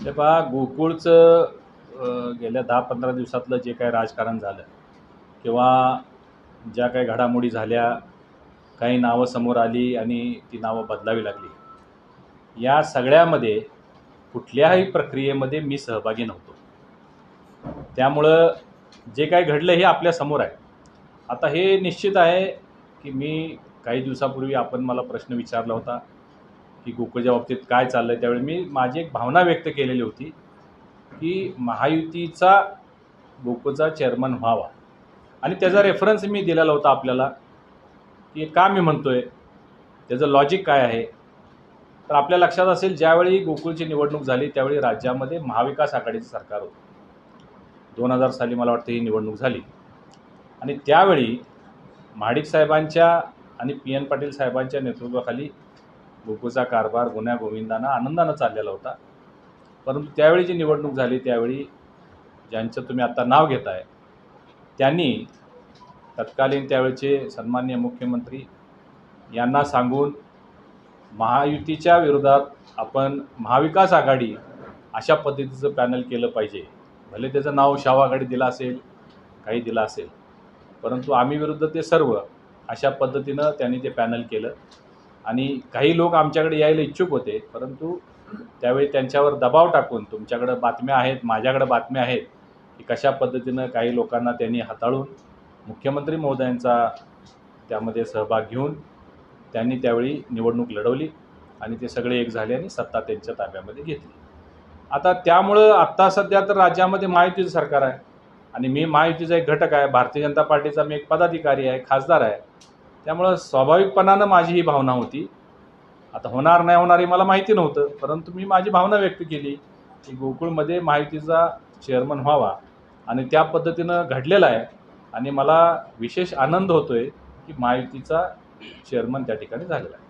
म्हणजे पहा गोकुळचं गेल्या दहा पंधरा दिवसातलं जे काय राजकारण झालं किंवा ज्या काही घडामोडी झाल्या काही नावं समोर आली आणि ती नावं बदलावी लागली या सगळ्यामध्ये कुठल्याही प्रक्रियेमध्ये मी सहभागी नव्हतो. त्यामुळं जे काय घडलं हे आपल्यासमोर आहे. आता हे निश्चित आहे की मी काही दिवसापूर्वी आपण मला प्रश्न विचारला होता की गोकुळच्या बाबतीत काय चाललं आहे त्यावेळी मी माझी एक भावना व्यक्त केलेली होती की महायुतीचा गोकुळचा चेअरमन व्हावा. आणि त्याचा रेफरन्स मी दिलेला होता आपल्याला की का मी म्हणतो आहे त्याचं लॉजिक काय आहे? तर आपल्या लक्षात असेल ज्यावेळी गोकुळची निवडणूक झाली त्यावेळी राज्यामध्ये महाविकास आघाडीचं सरकार होतं. दोन हजार साली मला वाटतं ही निवडणूक झाली. आणि त्यावेळी महाडिक साहेबांच्या आणि पी एन पाटील साहेबांच्या नेतृत्वाखाली गोकुळचा कारभार गुन्ह्या गोविंदानं आनंदानं चाललेला होता. परंतु त्यावेळी जी निवडणूक झाली त्यावेळी ज्यांचं तुम्ही आत्ता नाव घेताय त्यांनी तत्कालीन त्यावेळचे सन्मान्य मुख्यमंत्री यांना सांगून महायुतीच्या विरोधात आपण महाविकास आघाडी अशा पद्धतीचं पॅनल केलं पाहिजे. भले त्याचं नाव शाव आघाडी दिलं असेल काही दिलं असेल परंतु आम्ही विरुद्ध ते सर्व अशा पद्धतीनं त्यांनी ते पॅनल केलं. आणि काही लोक आमच्याकडे यायला इच्छुक होते परंतु त्यावेळी त्यांच्यावर दबाव टाकून तुमच्याकडं बातम्या आहेत माझ्याकडं बातम्या आहेत की कशा पद्धतीनं काही लोकांना त्यांनी हाताळून मुख्यमंत्री महोदयांचा त्यामध्ये सहभाग घेऊन त्यांनी त्यावेळी निवडणूक लढवली आणि ते सगळे एक झाले आणि सत्ता त्यांच्या ताब्यामध्ये घेतली. आता त्यामुळं आत्ता सध्या तर राज्यामध्ये महायुतीचं सरकार आहे आणि मी महायुतीचा एक घटक आहे भारतीय जनता पार्टीचा मी एक पदाधिकारी आहे खासदार आहे. त्यामुळं स्वाभाविकपणानं माझी ही भावना होती. आता होणार नाही होणार हे मला माहिती नव्हतं परंतु मी माझी भावना व्यक्त केली की गोकुळमध्ये माहितीचा चेअरमन व्हावा. आणि त्या पद्धतीनं घडलेलं आहे. आणि मला विशेष आनंद होतो आहे की महायुतीचा चेअरमन त्या ठिकाणी झालेला आहे.